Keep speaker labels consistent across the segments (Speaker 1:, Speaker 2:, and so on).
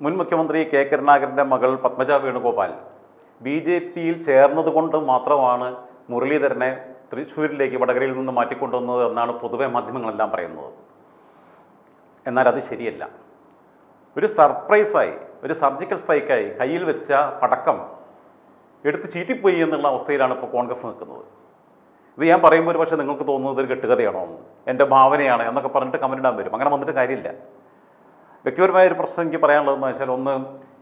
Speaker 1: മുൻ മുഖ്യമന്ത്രി കെ കരുണാകരന്റെ മകൾ പത്മജ വേണുഗോപാൽ ബി ജെ പിയിൽ ചേർന്നതുകൊണ്ട് മാത്രമാണ് മുരളീധരനെ തൃശ്ശൂരിലേക്ക് വടകരയിൽ നിന്ന് മാറ്റിക്കൊണ്ടുവന്നത് എന്നാണ് പൊതുവെ മാധ്യമങ്ങളെല്ലാം പറയുന്നത്. എന്നാൽ അത് ശരിയല്ല. ഒരു സർപ്രൈസായി ഒരു സർജിക്കൽ സ്ട്രൈക്കായി കയ്യിൽ വെച്ച പടക്കം എടുത്ത് ചീറ്റിപ്പോയി എന്നുള്ള അവസ്ഥയിലാണ് ഇപ്പോൾ കോൺഗ്രസ് നിൽക്കുന്നത്. ഇത് ഞാൻ പറയുമ്പോൾ ഒരു പക്ഷേ നിങ്ങൾക്ക് തോന്നുന്നത് ഒരു കെട്ടുകഥയാണോ? എന്ന് എന്റെ ഭാവനയാണ് എന്നൊക്കെ പറഞ്ഞിട്ട് കമന്റ് ഇടാൻ വരും. അങ്ങനെ വന്നിട്ട് കാര്യമില്ല. വ്യക്തിപരമായ ഒരു പ്രശ്നം എനിക്ക് പറയാനുള്ളതെന്ന് വെച്ചാൽ ഒന്ന്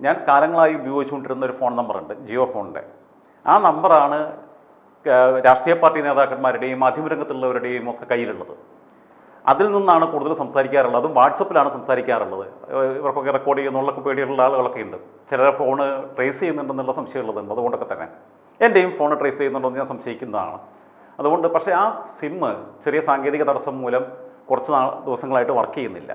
Speaker 1: ഞാൻ കാലങ്ങളായി ഉപയോഗിച്ചുകൊണ്ടിരുന്ന ഒരു ഫോൺ നമ്പറുണ്ട് ജിയോ ഫോണിന്റെ. ആ നമ്പറാണ് രാഷ്ട്രീയ പാർട്ടി നേതാക്കന്മാരുടെയും മാധ്യമരംഗത്തുള്ളവരുടെയും ഒക്കെ കയ്യിലുള്ളത്. അതിൽ നിന്നാണ് കൂടുതൽ സംസാരിക്കാറുള്ളത് അതും വാട്സപ്പിലാണ് സംസാരിക്കാറുള്ളത്. ഇവർക്കൊക്കെ റെക്കോർഡ് ചെയ്യുന്നുള്ളൊക്കെ പേടിയുള്ള ആളുകളൊക്കെ ഉണ്ട്. ചിലരെ ഫോണ് ട്രേസ് ചെയ്യുന്നുണ്ടെന്നുള്ള സംശയമുള്ളതുണ്ട് അതുകൊണ്ടൊക്കെ തന്നെ. എന്റെയും ഫോൺ ട്രേസ് ചെയ്യുന്നുണ്ടോ എന്ന് ഞാൻ സംശയിക്കുന്നതാണ്. അതുകൊണ്ട് പക്ഷേ ആ സിമ്മ് ചെറിയ സാങ്കേതിക തടസ്സം മൂലം കുറച്ച് ദിവസങ്ങളായിട്ട് വർക്ക് ചെയ്യുന്നില്ല.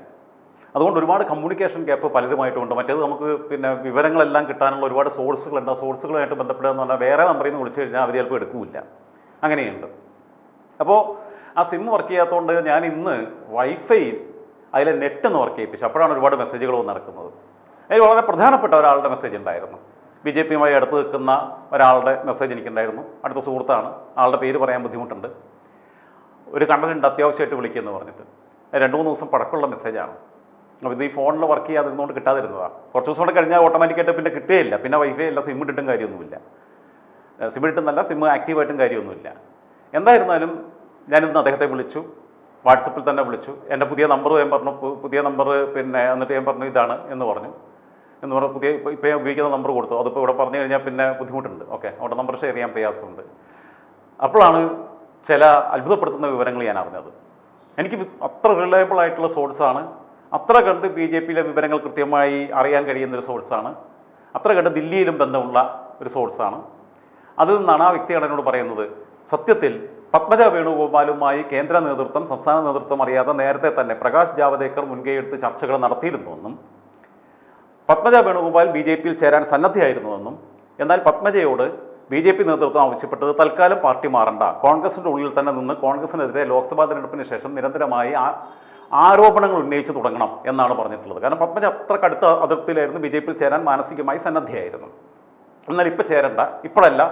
Speaker 1: അതുകൊണ്ട് ഒരുപാട് കമ്മ്യൂണിക്കേഷൻ ഗ്യാപ്പ് പലരുമായിട്ടുണ്ട് മറ്റേത് നമുക്ക് പിന്നെ വിവരങ്ങളെല്ലാം കിട്ടാനുള്ള ഒരുപാട് സോഴ്സുകളുണ്ട് ആ സോഴ്സുകളുമായിട്ട് ബന്ധപ്പെടുക എന്ന് പറഞ്ഞാൽ വേറെ നമ്പറിൽ നിന്ന് വിളിച്ചു കഴിഞ്ഞാൽ അവർ ചിലപ്പോൾ എടുക്കില്ല. അങ്ങനെയുണ്ട്. അപ്പോൾ ആ സിം വർക്ക് ചെയ്യാത്തതുകൊണ്ട് ഞാൻ ഇന്ന് വൈഫൈ അതിലെ നെറ്റ് ഒന്ന് വർക്ക് ചെയ്യിപ്പിച്ചു. അപ്പോഴാണ് ഒരുപാട് മെസ്സേജുകൾ നടക്കുന്നത്. അതിൽ വളരെ പ്രധാനപ്പെട്ട ഒരാളുടെ മെസ്സേജ് ഉണ്ടായിരുന്നു. ബി ജെ പിയുമായി അടുത്ത് നിൽക്കുന്ന ഒരാളുടെ മെസ്സേജ് എനിക്കുണ്ടായിരുന്നു. അടുത്ത സുഹൃത്താണ്. ആളുടെ പേര് പറയാൻ ബുദ്ധിമുട്ടുണ്ട്. ഒരു കണ്ടനുണ്ട് അത്യാവശ്യമായിട്ട് വിളിക്കുമെന്ന് പറഞ്ഞിട്ട്. രണ്ട് മൂന്ന് ദിവസം പടക്കമുള്ള മെസ്സേജാണ് അപ്പോൾ ഇത് ഈ ഫോണിൽ വർക്ക് ചെയ്യാതിരുന്നുകൊണ്ട് കിട്ടാതിരുന്നതാണ് കുറച്ച് ദിവസം കൂടെ കഴിഞ്ഞാൽ ഓട്ടോമാറ്റിക്കായിട്ട് പിന്നെ കിട്ടുകയില്ല. പിന്നെ വൈഫൈ അല്ല സിം ഇട്ടിട്ടും കാര്യമൊന്നുമില്ല. സിം ഇട്ടുന്നല്ല സിം ആക്റ്റീവായിട്ടും കാര്യമൊന്നുമില്ല. എന്തായിരുന്നാലും ഞാനിന്ന് അദ്ദേഹത്തെ വിളിച്ചു വാട്സപ്പിൽ തന്നെ വിളിച്ചു. എന്റെ പുതിയ നമ്പർ ഞാൻ പറഞ്ഞു പുതിയ നമ്പർ പിന്നെ എന്നിട്ട് ഞാൻ പറഞ്ഞു ഇതാണ് എന്ന് പറഞ്ഞു. എന്ന് പറഞ്ഞാൽ പുതിയ ഇപ്പോൾ ഞാൻ ഉപയോഗിക്കുന്ന നമ്പർ കൊടുത്തു. അതിപ്പോൾ ഇവിടെ പറഞ്ഞു കഴിഞ്ഞാൽ പിന്നെ ബുദ്ധിമുട്ടുണ്ട്. ഓക്കെ അവിടെ നമ്പർ ഷെയർ ചെയ്യാൻ പ്രയാസമുണ്ട്. അപ്പോഴാണ് ചില അത്ഭുതപ്പെടുത്തുന്ന വിവരങ്ങൾ ഞാൻ അറിഞ്ഞത്. എനിക്ക് അത്ര റിലയബിൾ ആയിട്ടുള്ള സോഴ്സാണ് അത്ര കണ്ട് ബി ജെ പിയിലെ വിവരങ്ങൾ കൃത്യമായി അറിയാൻ കഴിയുന്ന ഒരു സോഴ്സാണ് അത്ര കണ്ട് ദില്ലിയിലും ബന്ധമുള്ള ഒരു സോഴ്സാണ് അതിൽ നിന്നാണ് ആ വ്യക്തിയാണ് എന്നോട് പറയുന്നത് സത്യത്തിൽ പത്മജ വേണുഗോപാലുമായി കേന്ദ്ര നേതൃത്വം സംസ്ഥാന നേതൃത്വം അറിയാതെ നേരത്തെ തന്നെ പ്രകാശ് ജാവദേക്കർ മുൻകൈയെടുത്ത് ചർച്ചകൾ നടത്തിയിരുന്നുവെന്നും പത്മജ വേണുഗോപാൽ ബി ജെ പിയിൽ ചേരാൻ സന്നദ്ധയായിരുന്നുവെന്നും എന്നാൽ പത്മജയോട് ബി ജെ പി നേതൃത്വം ആവശ്യപ്പെട്ടത് തൽക്കാലം പാർട്ടി മാറണ്ട. കോൺഗ്രസിന്റെ ഉള്ളിൽ തന്നെ നിന്ന് കോൺഗ്രസിനെതിരെ ലോക്സഭാ തെരഞ്ഞെടുപ്പിന് ശേഷം നിരന്തരമായി ആ ആരോപണങ്ങൾ ഉന്നയിച്ച് തുടങ്ങണം എന്നാണ് പറഞ്ഞിട്ടുള്ളത്. കാരണം പത്മജ അത്ര കടുത്ത അതിർത്തിയിലായിരുന്നു ബി ജെ പിയിൽ ചേരാൻ മാനസികമായി സന്നദ്ധയായിരുന്നു. എന്നാൽ ഇപ്പോൾ ചേരണ്ട. ഇപ്പോഴല്ല.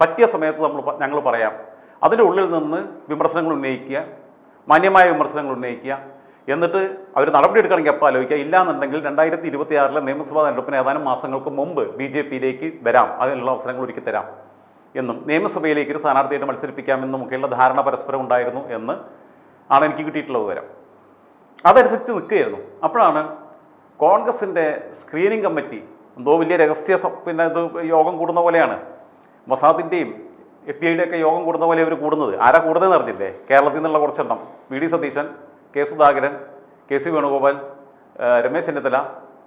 Speaker 1: പറ്റിയ സമയത്ത് നമ്മൾ ഞങ്ങൾ പറയാം. അതിന്റെ ഉള്ളിൽ നിന്ന് വിമർശനങ്ങൾ ഉന്നയിക്കുക മാന്യമായ വിമർശനങ്ങൾ ഉന്നയിക്കുക. എന്നിട്ട് അവർ നടപടിയെടുക്കണമെങ്കിൽ അപ്പോൾ ആലോചിക്കുക? ഇല്ലാന്നുണ്ടെങ്കിൽ രണ്ടായിരത്തി ഇരുപത്തി ആറിലെ നിയമസഭാ തെരഞ്ഞെടുപ്പിന് ഏതാനും മാസങ്ങൾക്ക് മുമ്പ് ബി ജെ പിയിലേക്ക് വരാം. അതിനുള്ള അവസരങ്ങൾ ഒരുക്കി തരാം എന്നും നിയമസഭയിലേക്ക് ഒരു സ്ഥാനാർത്ഥിയായിട്ട് മത്സരിപ്പിക്കാമെന്നും ഒക്കെയുള്ള ധാരണ പരസ്പരം ഉണ്ടായിരുന്നു എന്ന് ആണ് എനിക്ക് കിട്ടിയിട്ടുള്ള വിവരം. അതനുസരിച്ച് നിൽക്കുകയായിരുന്നു. അപ്പോഴാണ് കോൺഗ്രസിന്റെ സ്ക്രീനിങ് കമ്മിറ്റി എന്തോ വലിയ രഹസ്യ പിന്നെ ഇത് യോഗം കൂടുന്ന പോലെയാണ്. മൊസാദിന്റെയും എഫ് ഐയുടെ ഒക്കെ യോഗം കൂടുന്ന പോലെ ഇവർ കൂടുന്നത്. ആരാ കൂടുന്നതെന്ന് അറിഞ്ഞില്ലേ? കേരളത്തിൽ നിന്നുള്ള കുറച്ചെണ്ണം. V D Satheesan K Sudhakaran K C Venugopal Ramesh Chennithala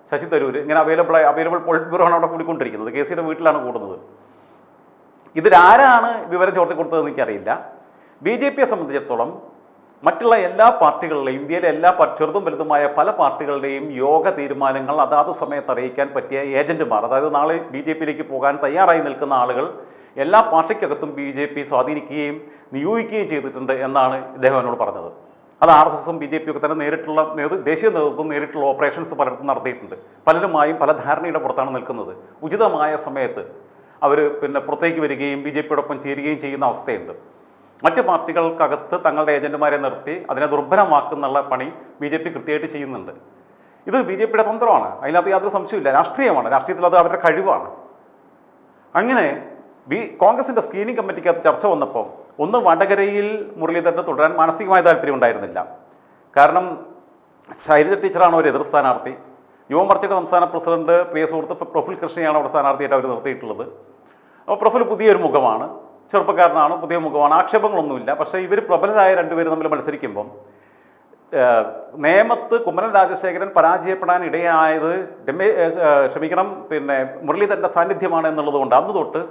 Speaker 1: Shashi Tharoor ഇങ്ങനെ അവൈലബിൾ അവൈലബിൾ പൊളിറ്റ് ബ്യൂറോ ആണ് അവിടെ കൂടിക്കൊണ്ടിരിക്കുന്നത്. കെ സിയുടെ വീട്ടിലാണ് കൂടുന്നത്. ഇതിലാരാണ് വിവരം ചോർത്തി കൊടുത്തതെന്ന് എനിക്കറിയില്ല. ബി ജെ പിയെ സംബന്ധിച്ചിടത്തോളം മറ്റുള്ള എല്ലാ പാർട്ടികളുടെയും ഇന്ത്യയിലെ എല്ലാ ചെറുതും വലുതുമായ പല പാർട്ടികളുടെയും യോഗ തീരുമാനങ്ങൾ അതാത് സമയത്ത് അറിയിക്കാൻ പറ്റിയ ഏജന്റുമാർ അതായത് നാളെ ബി ജെ പിയിലേക്ക് പോകാൻ തയ്യാറായി നിൽക്കുന്ന ആളുകൾ എല്ലാ പാർട്ടിക്കകത്തും ബി ജെ പി സ്വാധീനിക്കുകയും നിയോഗിക്കുകയും ചെയ്തിട്ടുണ്ട് എന്നാണ് ഇദ്ദേഹം എന്നോട് പറഞ്ഞത്. അത് ആർ എസ് എസും ബി ജെ പി ഒക്കെ തന്നെ നേരിട്ടുള്ള ദേശീയ നേതൃത്വം നേരിട്ടുള്ള ഓപ്പറേഷൻസ് പലയിടത്തും നടത്തിയിട്ടുണ്ട്. പലരുമായും പല ധാരണയുടെ പുറത്താണ് നിൽക്കുന്നത്. ഉചിതമായ സമയത്ത് അവർ പിന്നെ പുറത്തേക്ക് വരികയും ബി ജെ പിയോടൊപ്പം ചേരുകയും ചെയ്യുന്ന അവസ്ഥയുണ്ട്. മറ്റ് പാർട്ടികൾക്കകത്ത് തങ്ങളുടെ ഏജന്റുമാരെ നിർത്തി അതിനെ ദുർബലമാക്കുന്നുള്ള പണി ബി ജെ പി കൃത്യമായിട്ട് ചെയ്യുന്നുണ്ട്. ഇത് ബി ജെ പിയുടെ തന്ത്രമാണ്. അതിനകത്ത് യാതൊരു സംശയമില്ല രാഷ്ട്രീയമാണ്. രാഷ്ട്രീയത്തിൽ അത് അവരുടെ കഴിവാണ്. അങ്ങനെ ബി കോൺഗ്രസിന്റെ സ്ക്രീനിംഗ് കമ്മിറ്റിക്കകത്ത് ചർച്ച വന്നപ്പോൾ ഒന്ന് വടകരയിൽ മുരളീധരന് തുടരാൻ മാനസികമായ താല്പര്യം ഉണ്ടായിരുന്നില്ല. കാരണം ശൈലജ ടീച്ചറാണ് ഒരു എതിർ സ്ഥാനാർത്ഥി. യുവമോർച്ചയുടെ സംസ്ഥാന പ്രസിഡന്റ് പ്രിയ സുഹൃത്ത് പ്രഫുൽ കൃഷ്ണയാണ് അവിടെ സ്ഥാനാർത്ഥിയായിട്ട് അവർ നിർത്തിയിട്ടുള്ളത്. അപ്പോൾ പ്രഫുൽ പുതിയൊരു മുഖമാണ്. ചെറുപ്പക്കാരനാണ് പുതിയ മുഖമാണ് ആക്ഷേപങ്ങളൊന്നുമില്ല. പക്ഷേ ഇവർ പ്രബലരായ രണ്ടുപേരും തമ്മിൽ മത്സരിക്കുമ്പം നേമത്ത് കുമ്മനം രാജശേഖരൻ പരാജയപ്പെടാൻ ഇടയായത് ക്ഷമിക്കണം പിന്നെ മുരളീധരന്റെ സാന്നിധ്യമാണ് എന്നുള്ളത് കൊണ്ട് അന്ന് തൊട്ട്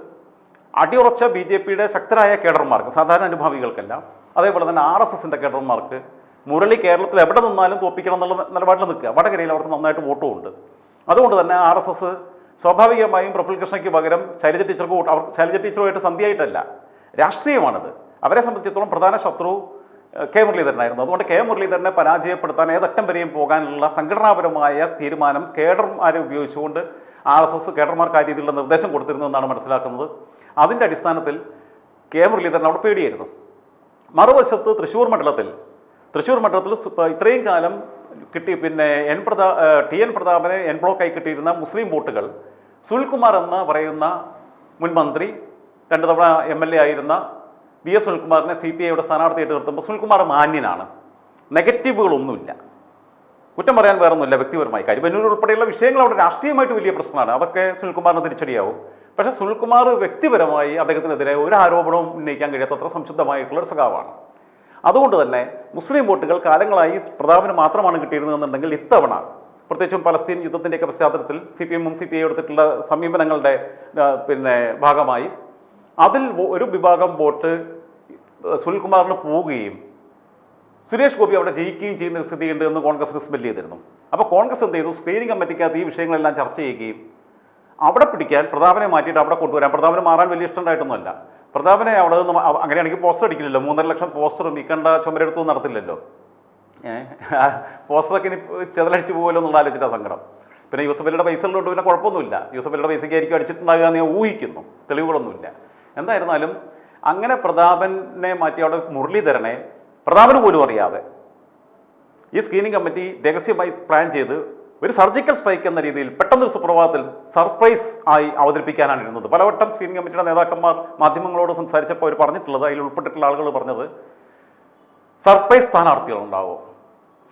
Speaker 1: അടിയുറച്ച ബി ജെ പിയുടെ ശക്തരായ കേഡർമാർക്ക് സാധാരണ അനുഭാവികൾക്കല്ല അതേപോലെ തന്നെ ആർ എസ് എസിന്റെ കേഡർമാർക്ക് മുരളി കേരളത്തിൽ എവിടെ നിന്നാലും തോപ്പിക്കണം എന്നുള്ള നിലപാടിൽ നിൽക്കുക. വടകരയിൽ അവർക്ക് നന്നായിട്ട് വോട്ടും ഉണ്ട് അതുകൊണ്ട് തന്നെ ആർ എസ് എസ് സ്വാഭാവികമായും പ്രഫുൽ കൃഷ്ണയ്ക്ക് പകരം ശൈലജ ടീച്ചർക്ക് അവർ ശൈലജ ടീച്ചറുമായിട്ട് സന്ധിയായിട്ടല്ല രാഷ്ട്രീയമാണത്. അവരെ സംബന്ധിച്ചിടത്തോളം പ്രധാന ശത്രു കെ മുരളീധരനായിരുന്നു. അതുകൊണ്ട് കെ മുരളീധരനെ പരാജയപ്പെടുത്താൻ ഏതറ്റം വരെയും പോകാനുള്ള സംഘടനാപരമായ തീരുമാനം കേഡർമാരെ ഉപയോഗിച്ചുകൊണ്ട് ആർ എസ് എസ് കേഡർമാർക്ക് ആ രീതിയിലുള്ള നിർദ്ദേശം കൊടുത്തിരുന്നു എന്നാണ് മനസ്സിലാക്കുന്നത്. അതിന്റെ അടിസ്ഥാനത്തിൽ കെ മുരളീധരൻ അവിടെ പേടിയായിരുന്നു. മറുവശത്ത് തൃശ്ശൂർ മണ്ഡലത്തിൽ തൃശ്ശൂർ മണ്ഡലത്തിൽ ഇത്രയും കാലം കിട്ടി പിന്നെ എൻ പ്രതാ ടി എൻ പ്രതാപനെ എൻ ബ്ലോക്കായി കിട്ടിയിരുന്ന മുസ്ലിം വോട്ടുകൾ സുനിൽകുമാർ എന്ന് പറയുന്ന മുൻ മന്ത്രി രണ്ട് തവണ എം എൽ എ ആയിരുന്ന വി എസ് സുനിൽകുമാറിനെ സി പി ഐയുടെ സ്ഥാനാർത്ഥിയായിട്ട് നിർത്തുമ്പോൾ സുനിൽകുമാർ മാന്യനാണ്. നെഗറ്റീവുകളൊന്നുമില്ല. കുറ്റം പറയാൻ വേറൊന്നുമില്ല വ്യക്തിപരമായി കരിവന്നൂർ ഉൾപ്പെടെയുള്ള വിഷയങ്ങൾ അവിടെ രാഷ്ട്രീയമായിട്ട് വലിയ പ്രശ്നമാണ്. അതൊക്കെ സുനിൽകുമാറിന് തിരിച്ചടിയാവും. പക്ഷേ സുനിൽകുമാർ വ്യക്തിപരമായി അദ്ദേഹത്തിനെതിരെ ഒരു ആരോപണവും ഉന്നയിക്കാൻ കഴിയാത്തത്ര സംശുദ്ധമായിട്ടുള്ള ഒരു സഖാവാണ്. അതുകൊണ്ട് തന്നെ മുസ്ലിം വോട്ടുകൾ കാലങ്ങളായി പ്രതാപന് മാത്രമാണ് കിട്ടിയിരുന്നതെന്നുണ്ടെങ്കിൽ ഇത്തവണ പ്രത്യേകിച്ചും പലസ്തീൻ യുദ്ധത്തിന്റെയൊക്കെ പശ്ചാത്തലത്തിൽ സി പി എമ്മും സി പി ഐ എടുത്തിട്ടുള്ള സമീപനങ്ങളുടെ പിന്നെ ഭാഗമായി. അതിൽ ഒരു വിഭാഗം വോട്ട് സുനിൽകുമാറിന് പോവുകയും സുരേഷ് ഗോപി അവിടെ ജയിക്കുകയും ചെയ്യുന്ന സ്ഥിതിയുണ്ട് എന്ന് കോൺഗ്രസ് റിസ്ബെല്ല് ചെയ്തിരുന്നു. അപ്പോൾ കോൺഗ്രസ് എന്ത് ചെയ്തു? സ്ക്രീനിംഗ് കമ്മിറ്റിക്കകത്ത് ഈ വിഷയങ്ങളെല്ലാം ചർച്ച ചെയ്യുകയും അവിടെ പിടിക്കാൻ പ്രതാപനെ മാറ്റിയിട്ട് അവിടെ കൊണ്ടുവരാൻ. പ്രതാപന് മാറാൻ വലിയ ഇഷ്ടമുണ്ടായിട്ടൊന്നുമല്ല. പ്രതാപനെ അവിടെ നിന്ന് അങ്ങനെയാണെങ്കിൽ പോസ്റ്റർ അടിക്കില്ലല്ലോ. മൂന്നര ലക്ഷം പോസ്റ്ററും ഈ കണ്ട ചുമരെടുത്തു നടത്തില്ലല്ലോ. പോസ്റ്ററൊക്കെ ഇനി ചെതലടിച്ച് പോകുമല്ലോ എന്നുള്ള ആലോചിച്ചിട്ടാണ് സങ്കടം. പിന്നെ യൂസഫലിയുടെ പൈസ ഉള്ളതുകൊണ്ട് പിന്നെ കുഴപ്പമൊന്നുമില്ല. യൂസഫലിയുടെ പൈസയ്ക്ക് ആയിരിക്കും അടിച്ചിട്ടുണ്ടാകുക എന്ന് ഞാൻ ഊഹിക്കുന്നു. തെളിവുകളൊന്നുമില്ല. എന്തായിരുന്നാലും അങ്ങനെ പ്രതാപനെ മാറ്റി അവിടെ മുരളീധരനെ പ്രതാപന് പോലും അറിയാതെ ഈ സ്ക്രീനിങ് കമ്മിറ്റി രഹസ്യമായി പ്ലാൻ ചെയ്ത് ഒരു സർജിക്കൽ സ്ട്രൈക്ക് എന്ന രീതിയിൽ പെട്ടെന്നൊരു സുപ്രഭാതത്തിൽ സർപ്രൈസ് ആയി അവതരിപ്പിക്കാനാണ് ഇരുന്നത്. പലവട്ടം സ്ക്രീനിങ് കമ്മിറ്റിയുടെ നേതാക്കന്മാർ മാധ്യമങ്ങളോട് സംസാരിച്ചപ്പോൾ അവർ പറഞ്ഞിട്ടുള്ളത് അതിൽ ഉൾപ്പെട്ടിട്ടുള്ള ആളുകൾ പറഞ്ഞത് സർപ്രൈസ് സ്ഥാനാർത്ഥികൾ ഉണ്ടാവും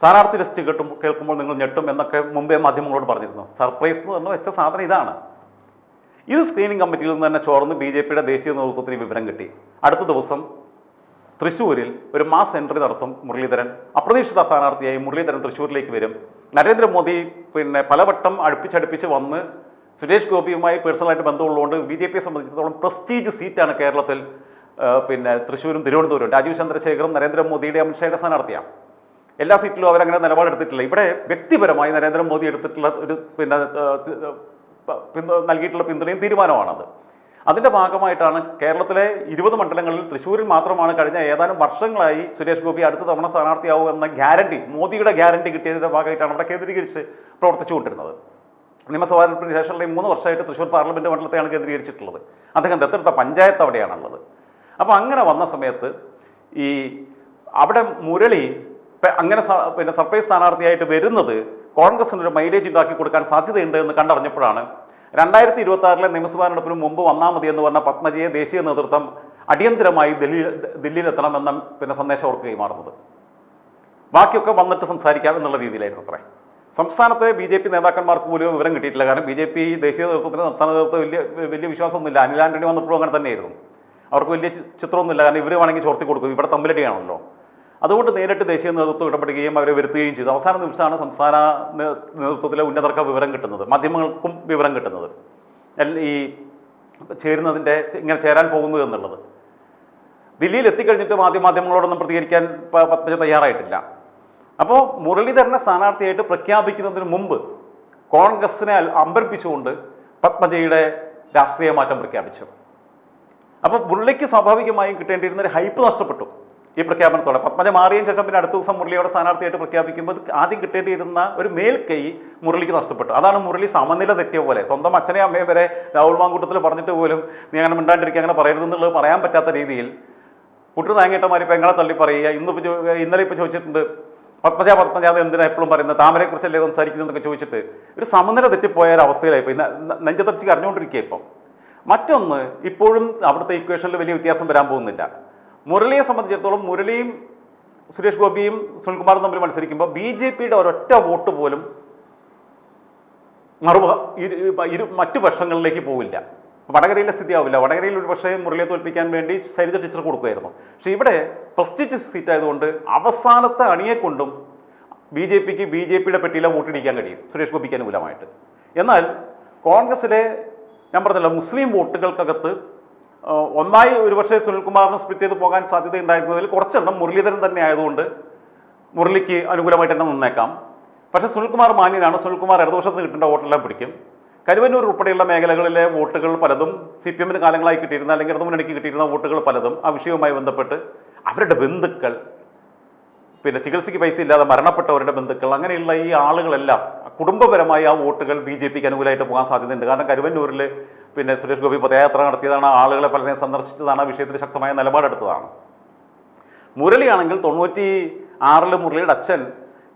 Speaker 1: സ്ഥാനാർത്ഥി ലിസ്റ്റ് കേട്ടും കേൾക്കുമ്പോൾ നിങ്ങൾ ഞെട്ടും എന്നൊക്കെ മുമ്പേ മാധ്യമങ്ങളോട് പറഞ്ഞിരുന്നു. സർപ്രൈസ് എന്ന് പറഞ്ഞ വെച്ച സാധനം ഇതാണ്. ഇത് സ്ക്രീനിംഗ് കമ്മിറ്റിയിൽ നിന്ന് തന്നെ ചോർന്ന് ബി ജെ പിയുടെ ദേശീയ നേതൃത്വത്തിന് വിവരം കിട്ടി. അടുത്ത ദിവസം തൃശ്ശൂരിൽ ഒരു മാസ് എൻട്രി നടത്തും മുരളീധരൻ. അപ്രതീക്ഷിത സ്ഥാനാർത്ഥിയായി മുരളീധരൻ തൃശ്ശൂരിലേക്ക് വരും. നരേന്ദ്രമോദി പിന്നെ പലവട്ടം അടുപ്പിച്ചടുപ്പിച്ച് വന്ന് സുരേഷ് ഗോപിയുമായി പേഴ്സണലായിട്ട് ബന്ധമുള്ളതുകൊണ്ട് ബി ജെ പിയെ സംബന്ധിച്ചിടത്തോളം പ്രസ്റ്റീജ് സീറ്റാണ് കേരളത്തിൽ പിന്നെ തൃശ്ശൂരും തിരുവനന്തപുരവും. രാജീവ് ചന്ദ്രശേഖറും നരേന്ദ്രമോദിയുടെ അമിത്ഷായുടെ സ്ഥാനാർത്ഥിയാണ്. എല്ലാ സീറ്റിലും അവരങ്ങനെ നിലപാടെടുത്തിട്ടില്ല. ഇവിടെ വ്യക്തിപരമായി നരേന്ദ്രമോദി എടുത്തിട്ടുള്ള ഒരു പിന്നെ നൽകിയിട്ടുള്ള പിന്തുണയും തീരുമാനമാണത്. അതിന്റെ ഭാഗമായിട്ടാണ് കേരളത്തിലെ ഇരുപത് മണ്ഡലങ്ങളിൽ തൃശ്ശൂരിൽ മാത്രമാണ് കഴിഞ്ഞ ഏതാനും വർഷങ്ങളായി സുരേഷ് ഗോപി അടുത്ത തവണ സ്ഥാനാർത്ഥിയാവും എന്ന ഗ്യാരണ്ടി മോദിയുടെ ഗ്യാരണ്ടി കിട്ടിയതിന്റെ ഭാഗമായിട്ടാണ് അവിടെ കേന്ദ്രീകരിച്ച് പ്രവർത്തിച്ചുകൊണ്ടിരുന്നത്. നിയമസഭാ തെരഞ്ഞെടുപ്പിന് ശേഷമുള്ള ഈ മൂന്ന് വർഷമായിട്ട് തൃശ്ശൂർ പാർലമെന്റ് മണ്ഡലത്തെയാണ് കേന്ദ്രീകരിച്ചിട്ടുള്ളത്. അദ്ദേഹം ദത്തെടുത്ത പഞ്ചായത്ത് അവിടെയാണുള്ളത്. അപ്പോൾ അങ്ങനെ വന്ന സമയത്ത് ഈ അവിടെ മുരളി അങ്ങനെ പിന്നെ സർപ്രൈസ് സ്ഥാനാർത്ഥിയായിട്ട് വരുന്നത് കോൺഗ്രസിന് ഒരു മൈലേജ് ഉണ്ടാക്കി കൊടുക്കാൻ സാധ്യതയുണ്ട് എന്ന് കണ്ടറിഞ്ഞപ്പോഴാണ്. രണ്ടായിരത്തി ഇരുപത്തി ആറിലെ നിയമസഭാ തെരഞ്ഞെടുപ്പിന് മുമ്പ് വന്നാൽ മതി എന്ന് പറഞ്ഞ പത്മജിയെ ദേശീയ നേതൃത്വം അടിയന്തരമായി ദില്ലി ദില്ലിയിലെത്തണമെന്ന പിന്നെ സന്ദേശം അവർക്ക് കൈമാറുന്നത് ബാക്കിയൊക്കെ വന്നിട്ട് സംസാരിക്കാം എന്നുള്ള രീതിയിലായിരുന്നു അത്രേ. സംസ്ഥാനത്തെ ബി ജെ പി നേതാക്കന്മാർക്ക് പോലും വിവരം കിട്ടിയിട്ടില്ല. കാരണം ബി ജെ പി ദേശീയ നേതൃത്വത്തിന് സംസ്ഥാന നേതൃത്വം വലിയ വലിയ വിശ്വാസമൊന്നുമില്ല. അനിൽ വന്നപ്പോഴും അങ്ങനെ തന്നെയായിരുന്നു. അവർക്ക് വലിയ ചിത്രമൊന്നുമില്ല. കാരണം ഇവർ വേണമെങ്കിൽ ചോർത്തി കൊടുക്കും. ഇവിടെ തമ്മിലടിയാണല്ലോ. അതുകൊണ്ട് നേരിട്ട് ദേശീയ നേതൃത്വം ഇടപെടുകയും അവരെ വരുത്തുകയും ചെയ്തു. അവസാന നിമിഷമാണ് സംസ്ഥാന നേതൃത്വത്തിലെ ഉന്നതർക്ക് വിവരം കിട്ടുന്നത്. മാധ്യമങ്ങൾക്കും വിവരം കിട്ടുന്നത്. ഈ ചേരുന്നതിന്റെ ഇങ്ങനെ ചേരാൻ പോകുന്നു എന്നുള്ളത്. ദില്ലിയിൽ എത്തിക്കഴിഞ്ഞിട്ട് മാധ്യമ മാധ്യമങ്ങളോടൊന്നും പ്രതികരിക്കാൻ പത്മജ തയ്യാറായിട്ടില്ല. അപ്പോൾ മുരളീധരനെ സ്ഥാനാർത്ഥിയായിട്ട് പ്രഖ്യാപിക്കുന്നതിന് മുമ്പ് കോൺഗ്രസിനെ അമ്പരപ്പിച്ചുകൊണ്ട് പത്മജയുടെ രാഷ്ട്രീയ മാറ്റം പ്രഖ്യാപിച്ചു. അപ്പോൾ മുരളിക്ക് സ്വാഭാവികമായും കിട്ടേണ്ടിയിരുന്ന ഒരു ഹൈപ്പ് നഷ്ടപ്പെട്ടു. ഈ പ്രഖ്യാപനത്തോടെ പത്മജ മാറിയതിന് ശേഷം പിന്നെ അടുത്ത ദിവസം മുരളിയോടെ സ്ഥാനാർത്ഥിയായിട്ട് പ്രഖ്യാപിക്കുമ്പോൾ ആദ്യം കിട്ടേണ്ടിയിരുന്ന ഒരു മേൽക്കൈ മുരളിക്ക് നഷ്ടപ്പെട്ടു. അതാണ് മുരളി സമനില തെറ്റിയ പോലെ. സ്വന്തം അച്ഛനെ അമ്മയെ വരെ രാഹുൽ മാങ്കൂട്ടത്തിൽ പറഞ്ഞിട്ട് പോലും നീ അങ്ങനെ മിണ്ടാണ്ടിരിക്കുക അങ്ങനെ പറയരുതെന്നുള്ളത് പറയാൻ പറ്റാത്ത രീതിയിൽ കുട്ടി നാങ്ങേട്ടമാർ ഇപ്പം എങ്ങനെ തള്ളി പറയുക ഇന്ന് ഇപ്പോൾ ഇന്നലെ ഇപ്പോൾ ചോദിച്ചിട്ടുണ്ട് പത്മജ പത്മജ അത് എന്തിനാ എപ്പോഴും പറയുന്നത്? താമരയെക്കുറിച്ചല്ലേ സംസാരിക്കുന്നതെന്നൊക്കെ ചോദിച്ചിട്ട് ഒരു സമനില തെറ്റിപ്പോയ ഒരു അവസ്ഥയിലായി ഇപ്പോൾ നെഞ്ചത്തടിച്ച് അറിഞ്ഞുകൊണ്ടിരിക്കുക ഇപ്പം. മറ്റൊന്ന് ഇപ്പോഴും അവിടുത്തെ ഇക്വേഷനിൽ വലിയ വ്യത്യാസം വരാൻ പോകുന്നില്ല. മുരളിയെ സംബന്ധിച്ചിടത്തോളം മുരളിയും സുരേഷ് ഗോപിയും സുനിൽകുമാറും തമ്മിൽ മത്സരിക്കുമ്പോൾ ബി ജെ പിയുടെ ഒരൊറ്റ വോട്ട് പോലും മറുപ ഇരു മറ്റു പക്ഷങ്ങളിലേക്ക് പോവില്ല. വടകരയിലെ സ്ഥിതി ആവില്ല വടകരയിൽ ഒരു പക്ഷേ മുരളിയെ തോൽപ്പിക്കാൻ വേണ്ടി ശൈലജ ടീച്ചർ കൊടുക്കുമായിരുന്നു പക്ഷേ ഇവിടെ പ്രസ്റ്റീജ് സീറ്റ് ആയതുകൊണ്ട് അവസാനത്തെ അണിയെ കൊണ്ടും ബി ജെ പിക്ക് ബി ജെ പിയുടെ പെട്ടിയിലെ വോട്ടിടിക്കാൻ കഴിയും. സുരേഷ് ഗോപിക്ക് അനുകൂലമായിട്ട്. എന്നാൽ കോൺഗ്രസിലെ ഞാൻ പറഞ്ഞല്ലോ മുസ്ലിം വോട്ടുകൾക്കകത്ത് ഒന്നായി ഒരുപക്ഷെ സുനിൽകുമാറിന് സ്പ്ലിറ്റ് ചെയ്ത് പോകാൻ സാധ്യത ഉണ്ടായിരുന്നതിൽ കുറച്ചെണ്ണം മുരളീധരൻ തന്നെ ആയതുകൊണ്ട് മുരളിക്ക് അനുകൂലമായിട്ട് തന്നെ നിന്നേക്കാം. പക്ഷേ സുനിൽകുമാർ മാന്യനാണ്. സുനിൽകുമാർ ഇടതുപക്ഷത്തിന് കിട്ടേണ്ട വോട്ടെല്ലാം പിടിക്കും. കരുവന്നൂർ ഉൾപ്പെടെയുള്ള മേഖലകളിലെ വോട്ടുകൾ പലതും സി പി എമ്മിന് കാലങ്ങളായി കിട്ടിയിരുന്ന അല്ലെങ്കിൽ ഇടതുമുന്നണിക്ക് കിട്ടിയിരുന്ന വോട്ടുകൾ പലതും ആ വിഷയവുമായി ബന്ധപ്പെട്ട് അവരുടെ ബന്ധുക്കൾ പിന്നെ ചികിത്സയ്ക്ക് പൈസ ഇല്ലാതെ മരണപ്പെട്ടവരുടെ ബന്ധുക്കൾ അങ്ങനെയുള്ള ഈ ആളുകളെല്ലാം കുടുംബപരമായി ആ വോട്ടുകൾ ബി ജെ പിക്ക് അനുകൂലമായിട്ട് പോകാൻ സാധ്യതയുണ്ട്. കാരണം കരുവന്നൂരിൽ പിന്നെ സുരേഷ് ഗോപി പദയാത്ര നടത്തിയതാണ് ആളുകളെ പലരെയും സന്ദർശിച്ചതാണ് വിഷയത്തിൽ ശക്തമായ നിലപാടെടുത്തതാണ്. മുരളിയാണെങ്കിൽ തൊണ്ണൂറ്റി ആറിൽ മുരളിയുടെ അച്ഛൻ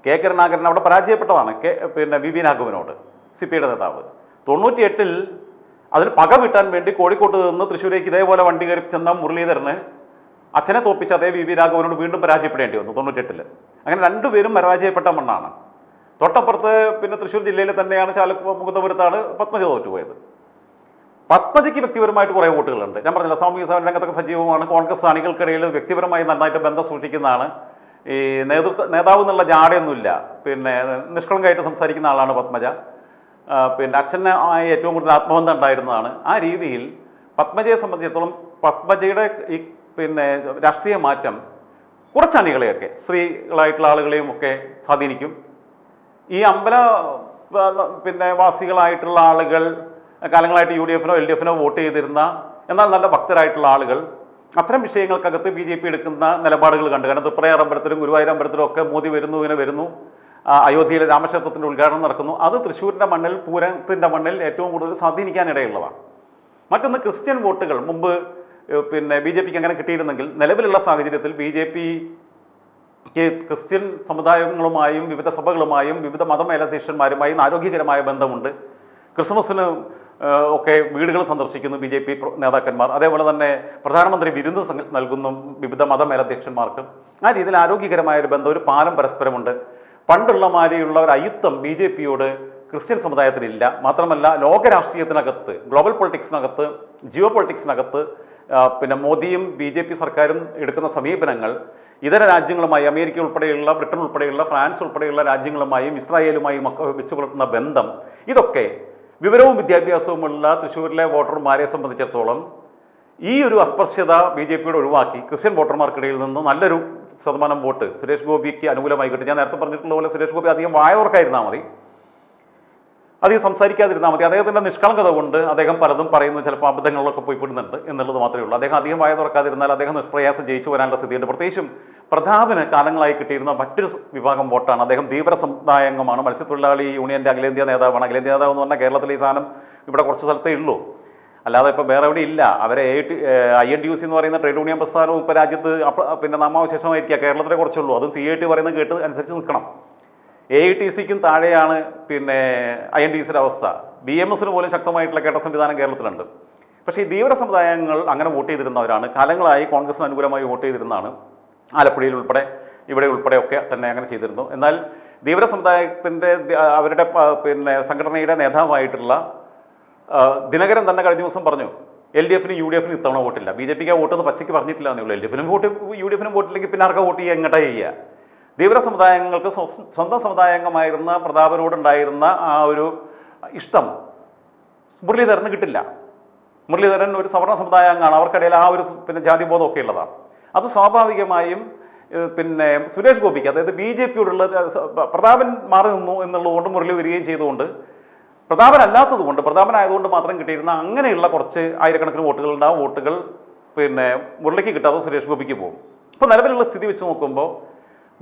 Speaker 1: കെ കരുണാകരൻ അവിടെ പരാജയപ്പെട്ടതാണ് കെ പിന്നെ വി വി രാഘവനോട് സി പി ഐയുടെ നേതാവ്. തൊണ്ണൂറ്റി എട്ടിൽ അതിന് പക വീട്ടാൻ വേണ്ടി കോഴിക്കോട്ട് നിന്ന് തൃശ്ശൂരേക്ക് ഇതേപോലെ വണ്ടി കയറി ചെന്ന മുരളീധരന് അച്ഛനെ തോപ്പിച്ച് അതേ വി വി രാഘവനോട് വീണ്ടും പരാജയപ്പെടേണ്ടി വന്നു തൊണ്ണൂറ്റെട്ടിൽ അങ്ങനെ രണ്ടുപേരും പരാജയപ്പെട്ട മണ്ണാണ്. തൊട്ടപ്പുറത്ത് പിന്നെ തൃശ്ശൂർ ജില്ലയിൽ തന്നെയാണ് ചാലക്കുപ്പ മുഖത്തപുരത്താണ് പത്മജ തോറ്റുപോയത്. പത്മജയ്ക്ക് വ്യക്തിപരമായിട്ട് കുറേ വോട്ടുകളുണ്ട്. ഞാൻ പറഞ്ഞില്ല സാമൂഹിക സേവന രംഗത്തൊക്കെ സജീവമാണ്. കോൺഗ്രസ് അണികൾക്കിടയിൽ വ്യക്തിപരമായി നന്നായിട്ട് ബന്ധം സൂക്ഷിക്കുന്നതാണ് ഈ നേതൃത്വ നേതാവ് എന്നുള്ള ജാടയൊന്നുമില്ല. പിന്നെ നിഷ്കളങ്കമായിട്ട് സംസാരിക്കുന്ന ആളാണ് പത്മജ. പിന്നെ അച്ഛന് ഏറ്റവും കൂടുതൽ ആത്മബന്ധം ഉണ്ടായിരുന്നതാണ്. ആ രീതിയിൽ പത്മജയെ സംബന്ധിച്ചിടത്തോളം പത്മജയുടെ ഈ പിന്നെ രാഷ്ട്രീയ മാറ്റം കുറച്ച് അണികളെയൊക്കെ സ്ത്രീകളായിട്ടുള്ള ആളുകളെയും ഒക്കെ സ്വാധീനിക്കും. ഈ അമ്പല പിന്നെ വാസികളായിട്ടുള്ള ആളുകൾ കാലങ്ങളായിട്ട് യു ഡി എഫിനോ എൽ ഡി എഫിനോ വോട്ട് ചെയ്തിരുന്ന എന്നാൽ നല്ല ഭക്തരായിട്ടുള്ള ആളുകൾ അത്തരം വിഷയങ്ങൾക്കകത്ത് ബി ജെ പി എടുക്കുന്ന നിലപാടുകൾ കണ്ടു. കാരണം തൃപ്രയാർ അമ്പലത്തിലും ഗുരുവായൂർ അമ്പലത്തിലും ഒക്കെ മോദി വരുന്നു ഇങ്ങനെ വരുന്നു. അയോധ്യയിലെ രാമക്ഷേത്രത്തിന്റെ ഉദ്ഘാടനം നടക്കുന്നു. അത് തൃശ്ശൂരിന്റെ മണ്ണിൽ പൂരത്തിന്റെ മണ്ണിൽ ഏറ്റവും കൂടുതൽ സ്വാധീനിക്കാനിടയുള്ളതാണ്. മറ്റൊന്ന് ക്രിസ്ത്യൻ വോട്ടുകൾ. മുമ്പ് പിന്നെ ബി ജെ പിക്ക് അങ്ങനെ കിട്ടിയിരുന്നെങ്കിൽ നിലവിലുള്ള സാഹചര്യത്തിൽ ബി ജെ പി ക്രിസ്ത്യൻ സമുദായങ്ങളുമായും വിവിധ സഭകളുമായും വിവിധ മതമേലധ്യക്ഷന്മാരുമായും ആരോഗ്യകരമായ ബന്ധമുണ്ട്. ക്രിസ്മസിന് ഒക്കെ വീടുകൾ സന്ദർശിക്കുന്നു ബി ജെ പി നേതാക്കന്മാർ. അതേപോലെ തന്നെ പ്രധാനമന്ത്രി വിരുന്ന് നൽകുന്നു വിവിധ മതമേലധ്യക്ഷന്മാർക്ക് ആ രീതിയിൽ ആരോഗ്യകരമായ ഒരു ബന്ധം ഒരു പാലം പരസ്പരമുണ്ട്. പണ്ടുള്ള മാതിരിയുള്ള ഒരു അയുത്തം ബി ജെ പിയോട് ക്രിസ്ത്യൻ സമുദായത്തിനില്ല മാത്രമല്ല ലോകരാഷ്ട്രീയത്തിനകത്ത് ഗ്ലോബൽ പൊളിറ്റിക്സിനകത്ത് ജിയോ പൊളിറ്റിക്സിനകത്ത് പിന്നെ മോദിയും ബി ജെ പി സർക്കാരും എടുക്കുന്ന സമീപനങ്ങൾ ഇതര രാജ്യങ്ങളുമായി അമേരിക്ക ഉൾപ്പെടെയുള്ള ബ്രിട്ടൻ ഉൾപ്പെടെയുള്ള ഫ്രാൻസ് ഉൾപ്പെടെയുള്ള രാജ്യങ്ങളുമായും ഇസ്രായേലുമായും ഒക്കെ വെച്ച് പുലർത്തുന്ന ബന്ധം ഇതൊക്കെ വിവരവും വിദ്യാഭ്യാസവുമുള്ള തൃശ്ശൂരിലെ വോട്ടർമാരെ സംബന്ധിച്ചിടത്തോളം ഈ ഒരു അസ്പർശ്യത ബി ജെ പിയുടെ ഒഴിവാക്കി ക്രിസ്ത്യൻ വോട്ടർമാർക്കിടയിൽ നിന്ന് നല്ലൊരു ശതമാനം വോട്ട് സുരേഷ് ഗോപിക്ക് അനുകൂലമായി കിട്ടി. ഞാൻ നേരത്തെ പറഞ്ഞിട്ടുള്ള പോലെ സുരേഷ് ഗോപി അധികം വായ തുറക്കായിരുന്നാൽ മതി. അധികം സംസാരിക്കാതിരുന്നാൽ മതി. അദ്ദേഹത്തിന്റെ നിഷ്കളങ്കത കൊണ്ട് അദ്ദേഹം പലതും പറയുന്നത് ചിലപ്പോൾ അബദ്ധങ്ങളിലൊക്കെ പോയി പെടുന്നുണ്ട് എന്നുള്ളത് മാത്രമേ ഉള്ളൂ. അദ്ദേഹം അധികം വായ തുറക്കാതിരുന്നാൽ അദ്ദേഹം നിഷ്പ്രയാസം ജയിച്ചു വരാനുള്ള സ്ഥിതിയുണ്ട്. പ്രത്യേകിച്ചും പ്രതാപന് കാലങ്ങളായി കിട്ടിയിരുന്ന മറ്റൊരു വിഭാഗം വോട്ടാണ് അദ്ദേഹം തീവ്ര സമുദായംഗമാണ്. മത്സ്യത്തൊഴിലാളി യൂണിയന്റെ അഖിലേന്ത്യാ നേതാവാണ്. അഖിലേന്ത്യാ നേതാവ് എന്ന് പറഞ്ഞാൽ കേരളത്തിൽ ഈ സാധനം ഇവിടെ കുറച്ച് സ്ഥലത്തേ ഉള്ളൂ. അല്ലാതെ ഇപ്പോൾ വേറെ എവിടെ ഇല്ല. അവരെ A T I N T U C എന്ന് പറയുന്ന ട്രേഡ് യൂണിയൻ പ്രസ്ഥാനവും ഇപ്പോൾ രാജ്യത്ത് പിന്നെ നാമാവശേഷമായിരിക്കുക. കേരളത്തിലെ കുറച്ചുള്ളൂ. അതും സി ഐ ടി പറയുന്നത് കേട്ട് അനുസരിച്ച് നിൽക്കണം. എ ഐ ടി സിക്കും താഴെയാണ് പിന്നെ ഐ എൻ ടി സിയുടെ അവസ്ഥ. ബി എം എസിന് പോലും ശക്തമായിട്ടുള്ള കേട്ട സംവിധാനം കേരളത്തിലുണ്ട്. പക്ഷേ ഈ തീവ്ര സമുദായങ്ങൾ അങ്ങനെ വോട്ട് ചെയ്തിരുന്നവരാണ്. കാലങ്ങളായി കോൺഗ്രസിന് അനുകൂലമായി വോട്ട് ചെയ്തിരുന്നതാണ്. ആലപ്പുഴയിൽ ഉൾപ്പെടെ ഇവിടെ ഉൾപ്പെടെ ഒക്കെ തന്നെ അങ്ങനെ ചെയ്തിരുന്നു. എന്നാൽ തീവ്ര സമുദായത്തിന്റെ അവരുടെ പിന്നെ സംഘടനയുടെ നേതാവായിട്ടുള്ള ദിനകരൻ തന്നെ കഴിഞ്ഞ ദിവസം പറഞ്ഞു എൽ ഡി എഫിന് യു ഡി എഫിന് ഇത്തവണ വോട്ടില്ല. ബി ജെ പിക്ക് വോട്ട് എന്ന് പച്ചയ്ക്ക് പറഞ്ഞിട്ടില്ല എന്നേ ഉള്ളൂ എൽ ഡി എഫിനും വോട്ട് യു ഡി എഫിനും വോട്ടില്ലെങ്കിൽ പിന്നെ ആർക്കാ വോട്ട് ചെയ്യുക? എങ്ങോട്ടാ ചെയ്യുക? തീവ്ര സമുദായങ്ങൾക്ക് സ്വ- സ്വന്തം സമുദായാംഗമായിരുന്ന പ്രതാപനോടുണ്ടായിരുന്ന ആ ഒരു ഇഷ്ടം മുരളീധരന് കിട്ടില്ല. മുരളീധരൻ ഒരു സവർണ സമുദായാംഗമാണ്. അവർക്കിടയിൽ ആ ഒരു പിന്നെ ജാതിബോധമൊക്കെ ഉള്ളതാണ് അത് സ്വാഭാവികമായും പിന്നെ സുരേഷ് ഗോപിക്ക് അതായത് ബി ജെ പിയോടുള്ള പ്രതാപൻ മാറി നിന്നു എന്നുള്ളതുകൊണ്ട് മുരളി വരികയും ചെയ്തുകൊണ്ട് പ്രതാപൻ അല്ലാത്തതുകൊണ്ട് പ്രതാപനായതുകൊണ്ട് മാത്രം കിട്ടിയിരുന്ന അങ്ങനെയുള്ള കുറച്ച് ആയിരക്കണക്കിന് വോട്ടുകളുണ്ട് ആ വോട്ടുകൾ പിന്നെ മുരളിക്ക് കിട്ടാതെ സുരേഷ് ഗോപിക്ക് പോകും. ഇപ്പോൾ നിലവിലുള്ള സ്ഥിതി വെച്ച് നോക്കുമ്പോൾ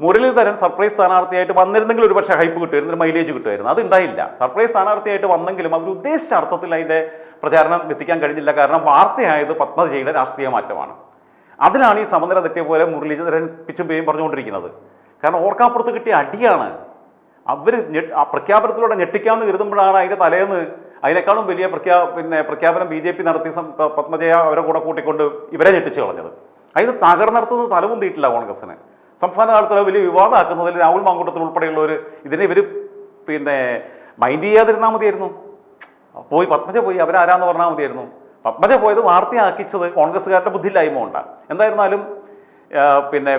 Speaker 1: മുരളീധരൻ സർപ്രൈസ് സ്ഥാനാർത്ഥിയായിട്ട് വന്നിരുന്നെങ്കിൽ ഒരുപക്ഷെ ഹൈപ്പ് കിട്ടുമായിരുന്നു ഒരു മൈലേജ് കിട്ടുമായിരുന്നു. അതുണ്ടായില്ല സർപ്രൈസ് സ്ഥാനാർത്ഥിയായിട്ട് വന്നെങ്കിലും അവർ ഉദ്ദേശിച്ച അർത്ഥത്തിൽ അതിന്റെ പ്രചാരണം എത്തിക്കാൻ കഴിഞ്ഞില്ല. കാരണം വാർത്തയായത് പത്മജയുടെ രാഷ്ട്രീയ മാറ്റമാണ്. അതിനാണ് ഈ സമനില തെറ്റിയ പോലെ മുരളീധരൻ പിച്ചും പേയും പറഞ്ഞുകൊണ്ടിരിക്കുന്നത്. കാരണം ഓർക്കാപ്പുറത്ത് കിട്ടിയ അടിയാണ്. അവർ ആ പ്രഖ്യാപനത്തിലൂടെ ഞെട്ടിക്കാമെന്ന് കരുതുമ്പോഴാണ് അതിന്റെ തലേന്ന് അതിനേക്കാളും വലിയ പ്രഖ്യാ പിന്നെ പ്രഖ്യാപനം ബി ജെ പി നടത്തി പത്മജയ അവരെ കൂടെ കൂട്ടിക്കൊണ്ട് ഇവരെ ഞെട്ടിച്ച് കളഞ്ഞത്. അതിന് തലവും തീട്ടില്ല കോൺഗ്രസിന് സംസ്ഥാന തലത്തിൽ വലിയ വിവാദമാക്കുന്നതിൽ രാഹുൽ മാങ്കൂട്ടത്തിൽ ഉൾപ്പെടെയുള്ളവർ ഇതിനെ ഇവർ പിന്നെ മൈൻഡ് ചെയ്യാതിരുന്നാൽ മതിയായിരുന്നു. പോയി പത്മജ പോയി അവരാരാന്ന് പറഞ്ഞാൽ മതിയായിരുന്നു. പത്മജ പോയത് വാർത്തയാക്കിച്ചത് കോൺഗ്രസ്സുകാരുടെ ബുദ്ധിയില്ലായ്മ കൊണ്ടാണ് എന്തായിരുന്നാലും പിന്നെ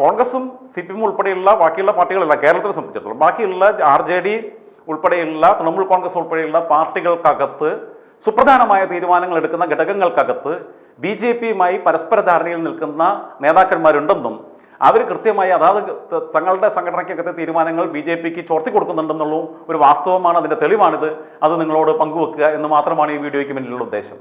Speaker 1: കോൺഗ്രസും സി പി എം ഉൾപ്പെടെയുള്ള ബാക്കിയുള്ള പാർട്ടികളല്ല കേരളത്തിൽ സംബന്ധിച്ചിടത്തോളം. ബാക്കിയുള്ള ആർ ജെ ഡി ഉൾപ്പെടെയുള്ള തൃണമൂൽ കോൺഗ്രസ് ഉൾപ്പെടെയുള്ള പാർട്ടികൾക്കകത്ത് സുപ്രധാനമായ തീരുമാനങ്ങൾ എടുക്കുന്ന ഘടകങ്ങൾക്കകത്ത് ബി ജെ പിയുമായി പരസ്പര ധാരണയിൽ നിൽക്കുന്ന നേതാക്കന്മാരുണ്ടെന്നും അവർ കൃത്യമായി അതാത് തങ്ങളുടെ സംഘടനയ്ക്കകത്തെ തീരുമാനങ്ങൾ ബി ജെ പിക്ക് ചോർത്തി കൊടുക്കുന്നുണ്ടെന്നുള്ള ഒരു വാസ്തവമാണ് അതിന്റെ തെളിവാണിത്. അത് നിങ്ങളോട് പങ്കുവെക്കുക എന്ന് മാത്രമാണ് ഈ വീഡിയോയ്ക്ക് മുന്നിലുള്ള ഉദ്ദേശം.